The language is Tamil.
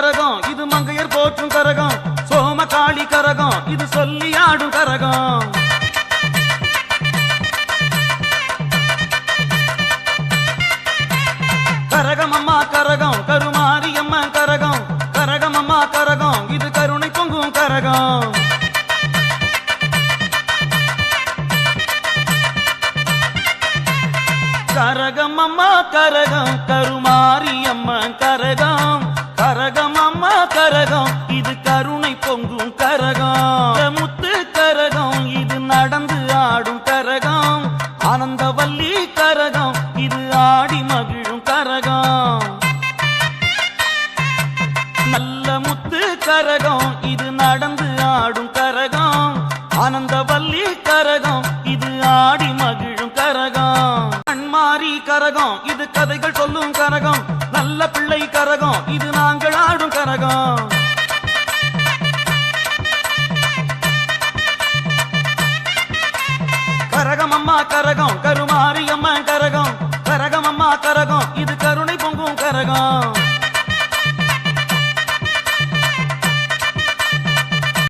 கரகம். இது மங்கையர் போற்றும் கரகம். சோம காளி கரகம். இது சொல்லி ஆடும் கரகம். கரகம் அம்மா கரகம். கருமாரி அம்மா கரகம். கரகம் அம்மா கரகம். இது கருணை பொங்கும் கரகம். கரகம் அம்மா கரகம். கருமாரி அம்மா கரகம். கரகம் இது கருணை பொங்கும் கரகம். முத்து கரகம் இது நடந்து ஆடும் கரகம். ஆனந்தவல்லி கரகம் இது ஆடி மகிழும் கரகம். நல்ல முத்து கரகம் இது நடந்து ஆடும் கரகம். ஆனந்தவல்லி கரகம் இது ஆடி மகிழும் கரகம். கரகம். இது கதைகள் சொல்லும் கரகம். நல்ல பிள்ளை கரகம். இது நாங்கள் ஆடும் கரகம். கரகம் அம்மா கரகம். கருமாரி அம்மா கரகம். கரகம் அம்மா கரகம். இது கருணை பொங்கும் கரகம்.